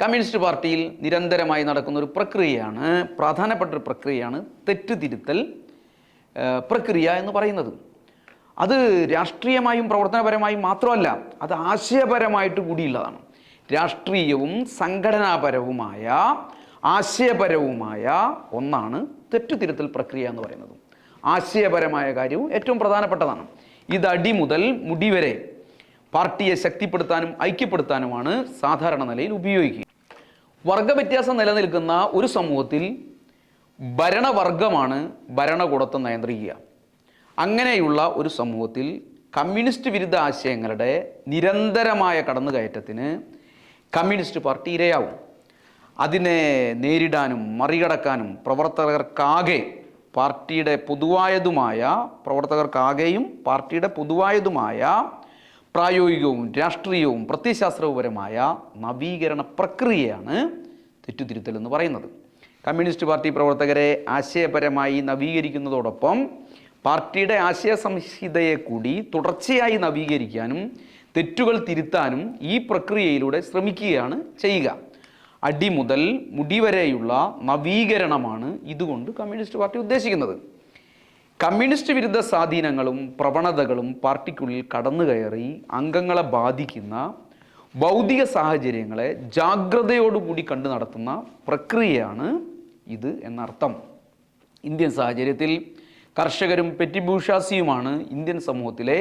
Communist പാർട്ടിയിൽ നിരന്തരമായി നടക്കുന്ന ഒരു പ്രക്രിയയാണ് പ്രധാനപ്പെട്ട ഒരു പ്രക്രിയയാണ് തെറ്റുതിരുത്തൽ പ്രക്രിയ എന്ന് പറയുന്നത്. അത് രാഷ്ട്രീയമായും പ്രവർത്തനപരമായും മാത്രമല്ല അത് ആശയപരമായിട്ട് കൂടിയുള്ളതാണ്. രാഷ്ട്രീയവും സംഘടനാപരവുമായ ആശയപരവുമായ ഒന്നാണ് തെറ്റുതിരുത്തൽ പ്രക്രിയ എന്ന് പറയുന്നത്. ആശയപരമായ കാര്യവും ഏറ്റവും പ്രധാനപ്പെട്ടതാണ്. ഇത് അടി മുതൽ മുടി വരെ പാർട്ടിയെ ശക്തിപ്പെടുത്താനും ഐക്യപ്പെടുത്താനുമാണ് സാധാരണ നിലയിൽ ഉപയോഗിക്കുക. വർഗവ്യത്യാസം നിലനിൽക്കുന്ന ഒരു സമൂഹത്തിൽ ഭരണവർഗമാണ് ഭരണകൂടത്തെ നിയന്ത്രിക്കുക. അങ്ങനെയുള്ള ഒരു സമൂഹത്തിൽ കമ്മ്യൂണിസ്റ്റ് വിരുദ്ധ ആശയങ്ങളുടെ നിരന്തരമായ കടന്നുകയറ്റത്തിന് കമ്മ്യൂണിസ്റ്റ് പാർട്ടി ഇരയാവും. അതിനെ നേരിടാനും മറികടക്കാനും പ്രവർത്തകർക്കാകെ പാർട്ടിയുടെ പൊതുവായതുമായ പ്രവർത്തകർക്കാകെയും പാർട്ടിയുടെ പൊതുവായതുമായ പ്രായോഗികവും രാഷ്ട്രീയവും പ്രത്യയശാസ്ത്രപരമായ നവീകരണ പ്രക്രിയയാണ് തെറ്റുതിരുത്തൽ എന്ന് പറയുന്നത്. കമ്മ്യൂണിസ്റ്റ് പാർട്ടി പ്രവർത്തകരെ ആശയപരമായി നവീകരിക്കുന്നതോടൊപ്പം പാർട്ടിയുടെ ആശയ സംഹിതയെ കൂടി തുടർച്ചയായി നവീകരിക്കാനും തെറ്റുകൾ തിരുത്താനും ഈ പ്രക്രിയയിലൂടെ ശ്രമിക്കുകയാണ് ചെയ്യുക. അടി മുതൽ മുടി നവീകരണമാണ് ഇതുകൊണ്ട് കമ്മ്യൂണിസ്റ്റ് പാർട്ടി ഉദ്ദേശിക്കുന്നത്. കമ്മ്യൂണിസ്റ്റ് വിരുദ്ധ സ്വാധീനങ്ങളും പ്രവണതകളും പാർട്ടിക്കുള്ളിൽ കടന്നു കയറി അംഗങ്ങളെ ബാധിക്കുന്ന ഭൗതിക സാഹചര്യങ്ങളെ ജാഗ്രതയോടുകൂടി കണ്ടു നടത്തുന്ന പ്രക്രിയയാണ് ഇത് എന്നർത്ഥം. ഇന്ത്യൻ സാഹചര്യത്തിൽ കർഷകരും പെറ്റിഭൂഷാസിയുമാണ് ഇന്ത്യൻ സമൂഹത്തിലെ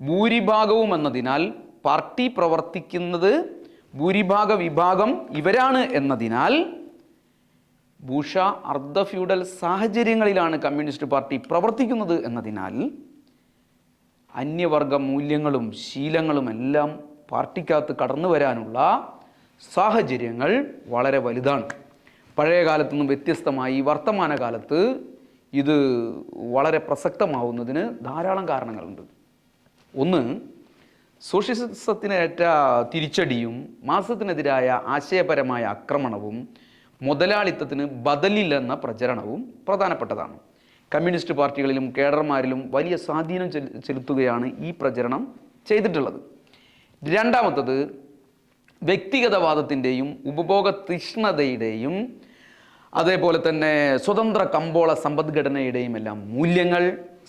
ഭൂരിഭാഗവും എന്നതിനാൽ പാർട്ടി പ്രവർത്തിക്കുന്നത് ഭൂരിഭാഗ വിഭാഗം ഇവരാണ് എന്നതിനാൽ ഭൂഷ അർദ്ധ ഫ്യൂഡൽ സാഹചര്യങ്ങളിലാണ് കമ്മ്യൂണിസ്റ്റ് പാർട്ടി പ്രവർത്തിക്കുന്നത് എന്നതിനാൽ അന്യവർഗ മൂല്യങ്ങളും ശീലങ്ങളും എല്ലാം പാർട്ടിക്കകത്ത് കടന്നു വരാനുള്ള സാഹചര്യങ്ങൾ വളരെ വലുതാണ്. പഴയ കാലത്തു നിന്നും വ്യത്യസ്തമായി വർത്തമാനകാലത്ത് ഇത് വളരെ പ്രസക്തമാവുന്നതിന് ധാരാളം കാരണങ്ങളുണ്ട്. ഒന്ന് സോഷ്യലിസത്തിനേറ്റ തിരിച്ചടിയും മാസത്തിനെതിരായ ആശയപരമായ ആക്രമണവും മുതലാളിത്തത്തിന് ബദലില്ലെന്ന പ്രചരണവും പ്രധാനപ്പെട്ടതാണ്. കമ്മ്യൂണിസ്റ്റ് പാർട്ടികളിലും കേഡർമാരിലും വലിയ സ്വാധീനം ചെലുത്തുകയാണ് ഈ പ്രചരണം ചെയ്തിട്ടുള്ളത്. രണ്ടാമത്തത് വ്യക്തിഗതവാദത്തിന്റെയും ഉപഭോഗ തീഷ്ണതയുടെയും അതേപോലെ തന്നെ സ്വതന്ത്ര കമ്പോള സമ്പദ്ഘടനയുടെയും എല്ലാം മൂല്യങ്ങൾ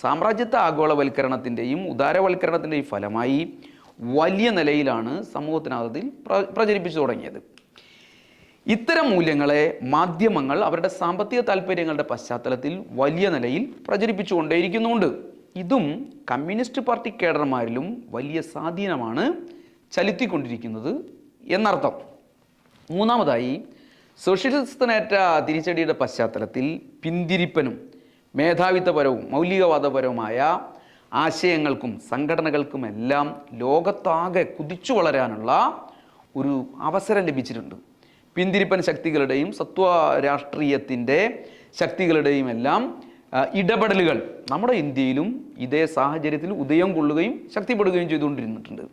സാമ്രാജ്യത്വ ആഗോളവൽക്കരണത്തിന്റെയും ഉദാരവൽക്കരണത്തിന്റെയും ഫലമായി വലിയ നിലയിലാണ് സമൂഹത്തിനകത്തിൽ പ്ര പ്രചരിപ്പിച്ചു തുടങ്ങിയത്. ഇത്തരം മൂല്യങ്ങളെ മാധ്യമങ്ങൾ അവരുടെ സാമ്പത്തിക താല്പര്യങ്ങളുടെ പശ്ചാത്തലത്തിൽ വലിയ നിലയിൽ പ്രചരിപ്പിച്ചുകൊണ്ടേയിരിക്കുന്നുണ്ട്. ഇതും കമ്മ്യൂണിസ്റ്റ് പാർട്ടി കേഡർമാരിലും വലിയ സ്വാധീനമാണ് ചലുത്തിക്കൊണ്ടിരിക്കുന്നത് എന്നർത്ഥം. മൂന്നാമതായി സോഷ്യലിസത്തിനേറ്റ തിരിച്ചടിയുടെ പശ്ചാത്തലത്തിൽ പിന്തിരിപ്പനും മേധാവിത്വപരവും മൗലികവാദപരവുമായ ആശയങ്ങൾക്കും സംഘടനകൾക്കുമെല്ലാം ലോകത്താകെ കുതിച്ചു വളരാനുള്ള ഒരു അവസരം ലഭിച്ചിട്ടുണ്ട്. പിന്തിരിപ്പൻ ശക്തികളുടെയും സത്വ രാഷ്ട്രീയത്തിന്റെ ശക്തികളുടെയും എല്ലാം ഇടപെടലുകൾ നമ്മുടെ ഇന്ത്യയിലും ഇതേ സാഹചര്യത്തിൽ ഉദയം കൊള്ളുകയും ശക്തിപ്പെടുകയും ചെയ്തുകൊണ്ടിരുന്നിട്ടുണ്ട്.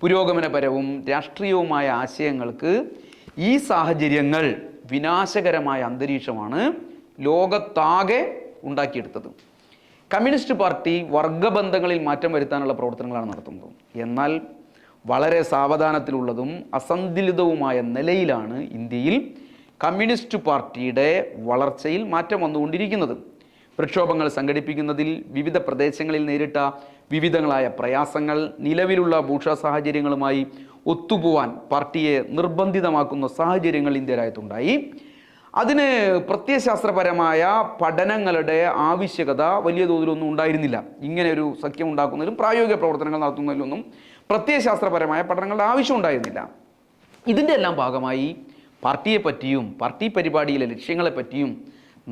പുരോഗമനപരവും രാഷ്ട്രീയവുമായ ആശയങ്ങൾക്ക് ഈ സാഹചര്യങ്ങൾ വിനാശകരമായ അന്തരീക്ഷമാണ് ലോകത്താകെ ഉണ്ടാക്കിയെടുത്തത്. കമ്മ്യൂണിസ്റ്റ് പാർട്ടി വർഗബന്ധങ്ങളിൽ മാറ്റം വരുത്താനുള്ള പ്രവർത്തനങ്ങളാണ് നടത്തുന്നത്. എന്നാൽ വളരെ സാവധാനത്തിലുള്ളതും അസന്തുലിതവുമായ നിലയിലാണ് ഇന്ത്യയിൽ കമ്മ്യൂണിസ്റ്റ് പാർട്ടിയുടെ വളർച്ചയിൽ മാറ്റം വന്നുകൊണ്ടിരിക്കുന്നത്. പ്രക്ഷോഭങ്ങൾ സംഘടിപ്പിക്കുന്നതിൽ വിവിധ പ്രദേശങ്ങളിൽ നേരിട്ട വിവിധങ്ങളായ പ്രയാസങ്ങൾ നിലവിലുള്ള ഭൂഷ സാഹചര്യങ്ങളുമായി ഒത്തുപോവാൻ പാർട്ടിയെ നിർബന്ധിതമാക്കുന്ന സാഹചര്യങ്ങൾ ഇന്ത്യ അതിന് പ്രത്യയശാസ്ത്രപരമായ പഠനങ്ങളുടെ ആവശ്യകത വലിയ തോതിലൊന്നും ഉണ്ടായിരുന്നില്ല. ഇങ്ങനെ ഒരു സഖ്യം ഉണ്ടാക്കുന്നതിലും പ്രായോഗിക പ്രവർത്തനങ്ങൾ നടത്തുന്നതിലൊന്നും പ്രത്യയശാസ്ത്രപരമായ പഠനങ്ങളുടെ ആവശ്യം ഉണ്ടായിരുന്നില്ല. ഇതിന്റെ എല്ലാം ഭാഗമായി പാർട്ടിയെ പറ്റിയും പാർട്ടി പരിപാടിയിലെ ലക്ഷ്യങ്ങളെ പറ്റിയും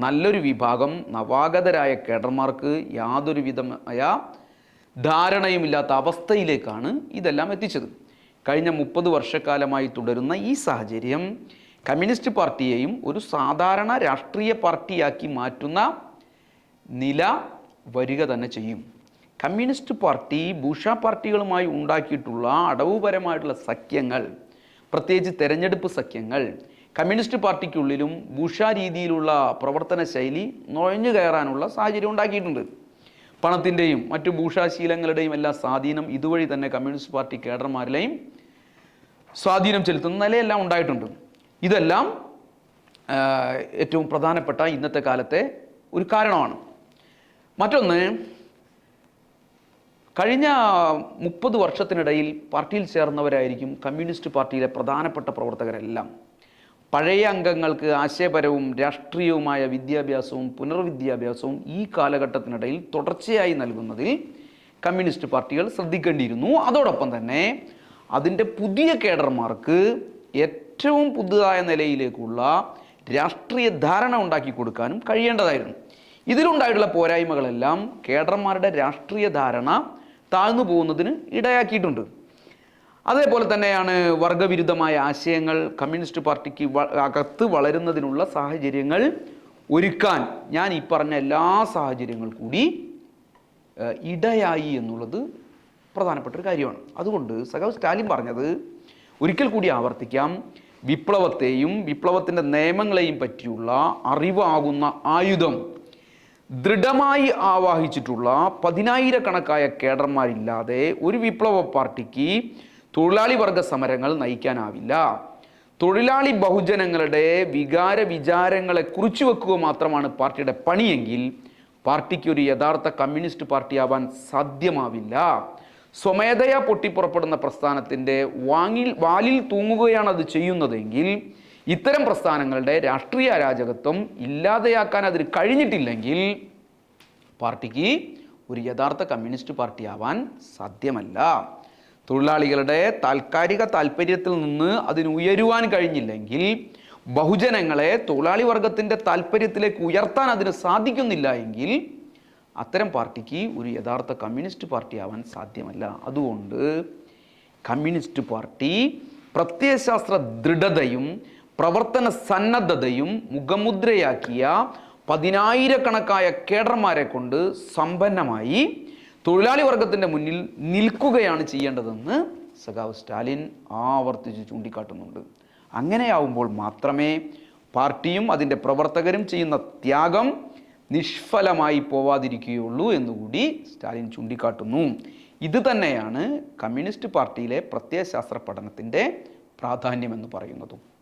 നല്ലൊരു വിഭാഗം നവാഗതരായ കേഡർമാർക്ക് യാതൊരു വിധമായ ധാരണയുമില്ലാത്ത അവസ്ഥയിലേക്കാണ് ഇതെല്ലാം എത്തിച്ചത്. കഴിഞ്ഞ മുപ്പത് വർഷക്കാലമായി തുടരുന്ന ഈ സാഹചര്യം കമ്മ്യൂണിസ്റ്റ് പാർട്ടിയെയും ഒരു സാധാരണ രാഷ്ട്രീയ പാർട്ടിയാക്കി മാറ്റുന്ന നില വരിക തന്നെ ചെയ്യും. കമ്മ്യൂണിസ്റ്റ് പാർട്ടി ഭൂഷ പാർട്ടികളുമായി ഉണ്ടാക്കിയിട്ടുള്ള അടവുപരമായിട്ടുള്ള സഖ്യങ്ങൾ പ്രത്യേകിച്ച് തെരഞ്ഞെടുപ്പ് സഖ്യങ്ങൾ കമ്മ്യൂണിസ്റ്റ് പാർട്ടിക്കുള്ളിലും ഭൂഷ രീതിയിലുള്ള പ്രവർത്തന ശൈലി നുഴഞ്ഞു കയറാനുള്ള സാഹചര്യം ഉണ്ടാക്കിയിട്ടുണ്ട്. പണത്തിന്റെയും മറ്റു ഭൂഷാശീലങ്ങളുടെയും എല്ലാ സ്വാധീനം ഇതുവഴി തന്നെ കമ്മ്യൂണിസ്റ്റ് പാർട്ടി കേഡർമാരിലെയും സ്വാധീനം ചെലുത്തുന്ന നിലയെല്ലാം ഉണ്ടായിട്ടുണ്ട്. ഇതെല്ലാം ഏറ്റവും പ്രധാനപ്പെട്ട ഇന്നത്തെ കാലത്തെ ഒരു കാരണമാണ്. മറ്റൊന്ന് കഴിഞ്ഞ മുപ്പത് വർഷത്തിനിടയിൽ പാർട്ടിയിൽ ചേർന്നവരായിരിക്കും കമ്മ്യൂണിസ്റ്റ് പാർട്ടിയിലെ പ്രധാനപ്പെട്ട പ്രവർത്തകരെല്ലാം. പഴയ അംഗങ്ങൾക്ക് ആശയപരവും രാഷ്ട്രീയവുമായ വിദ്യാഭ്യാസവും പുനർവിദ്യാഭ്യാസവും ഈ കാലഘട്ടത്തിനിടയിൽ തുടർച്ചയായി നൽകുന്നതിൽ കമ്മ്യൂണിസ്റ്റ് പാർട്ടികൾ ശ്രദ്ധിക്കേണ്ടിയിരുന്നു. അതോടൊപ്പം തന്നെ അതിന്റെ പുതിയ കേഡർമാർക്ക് ഏറ്റവും പുതുതായ നിലയിലേക്കുള്ള രാഷ്ട്രീയ ധാരണ ഉണ്ടാക്കി കൊടുക്കാനും കഴിയേണ്ടതായിരുന്നു. ഇതിലുണ്ടായിട്ടുള്ള പോരായ്മകളെല്ലാം കേഡർമാരുടെ രാഷ്ട്രീയ ധാരണ താഴ്ന്നു പോകുന്നതിന് ഇടയാക്കിയിട്ടുണ്ട്. അതേപോലെ തന്നെയാണ് വർഗവിരുദ്ധമായ ആശയങ്ങൾ കമ്മ്യൂണിസ്റ്റ് പാർട്ടിക്ക് അകത്ത് വളരുന്നതിനുള്ള സാഹചര്യങ്ങൾ ഒരുക്കാൻ ഞാൻ ഈ പറഞ്ഞ എല്ലാ സാഹചര്യങ്ങൾ കൂടി ഇടയായി എന്നുള്ളത് പ്രധാനപ്പെട്ട ഒരു കാര്യമാണ്. അതുകൊണ്ട് സഖാവ് സ്റ്റാലിൻ പറഞ്ഞത് ഒരിക്കൽ കൂടി ആവർത്തിക്കാം. വിപ്ലവത്തെയും വിപ്ലവത്തിന്റെ നിയമങ്ങളെയും പറ്റിയുള്ള അറിവാകുന്ന ആയുധം ദൃഢമായി ആവാഹിച്ചിട്ടുള്ള പതിനായിരക്കണക്കായ കേഡർമാരില്ലാതെ ഒരു വിപ്ലവ പാർട്ടിക്ക് തൊഴിലാളി വർഗ സമരങ്ങൾ നയിക്കാനാവില്ല. തൊഴിലാളി ബഹുജനങ്ങളുടെ വികാര വിചാരങ്ങളെ കുറിച്ചു വെക്കുക മാത്രമാണ് പാർട്ടിയുടെ പണിയെങ്കിൽ പാർട്ടിക്ക് ഒരു യഥാർത്ഥ കമ്മ്യൂണിസ്റ്റ് പാർട്ടിയാവാൻ സാധ്യമാവില്ല. സ്വമേധയാ പൊട്ടിപ്പുറപ്പെടുന്ന പ്രസ്ഥാനത്തിന്റെ വാങ്ങിൽ വാലിൽ തൂങ്ങുകയാണ് അത് ചെയ്യുന്നതെങ്കിൽ ഇത്തരം പ്രസ്ഥാനങ്ങളുടെ രാഷ്ട്രീയ അരാജകത്വം ഇല്ലാതെയാക്കാൻ അതിന് കഴിഞ്ഞിട്ടില്ലെങ്കിൽ പാർട്ടിക്ക് ഒരു യഥാർത്ഥ കമ്മ്യൂണിസ്റ്റ് പാർട്ടിയാവാൻ സാധ്യമല്ല. തൊഴിലാളികളുടെ താൽക്കാലിക താല്പര്യത്തിൽ നിന്ന് അതിന് ഉയരുവാൻ കഴിഞ്ഞില്ലെങ്കിൽ ബഹുജനങ്ങളെ തൊഴിലാളി വർഗത്തിന്റെ താല്പര്യത്തിലേക്ക് ഉയർത്താൻ അതിന് സാധിക്കുന്നില്ല എങ്കിൽ അത്തരം പാർട്ടിക്ക് ഒരു യഥാർത്ഥ കമ്മ്യൂണിസ്റ്റ് പാർട്ടിയാവാൻ സാധ്യമല്ല. അതുകൊണ്ട് കമ്മ്യൂണിസ്റ്റ് പാർട്ടി പ്രത്യയശാസ്ത്ര ദൃഢതയും പ്രവർത്തന സന്നദ്ധതയും മുഖമുദ്രയാക്കിയ പതിനായിരക്കണക്കായ കേഡർമാരെ കൊണ്ട് സമ്പന്നമായി തൊഴിലാളി വർഗത്തിന്റെ മുന്നിൽ നിൽക്കുകയാണ് ചെയ്യേണ്ടതെന്ന് സഖാവ് സ്റ്റാലിൻ ആവർത്തിച്ച് ചൂണ്ടിക്കാട്ടുന്നുണ്ട്. അങ്ങനെയാവുമ്പോൾ മാത്രമേ പാർട്ടിയും അതിന്റെ പ്രവർത്തകരും ചെയ്യുന്ന ത്യാഗം നിഷ്ഫലമായി പോവാതിരിക്കുകയുള്ളൂ എന്നുകൂടി സ്റ്റാലിൻ ചൂണ്ടിക്കാട്ടുന്നു. ഇത് തന്നെയാണ് കമ്മ്യൂണിസ്റ്റ് പാർട്ടിയിലെ പ്രത്യയശാസ്ത്ര പഠനത്തിന്റെ പ്രാധാന്യമെന്ന് പറയുന്നതും.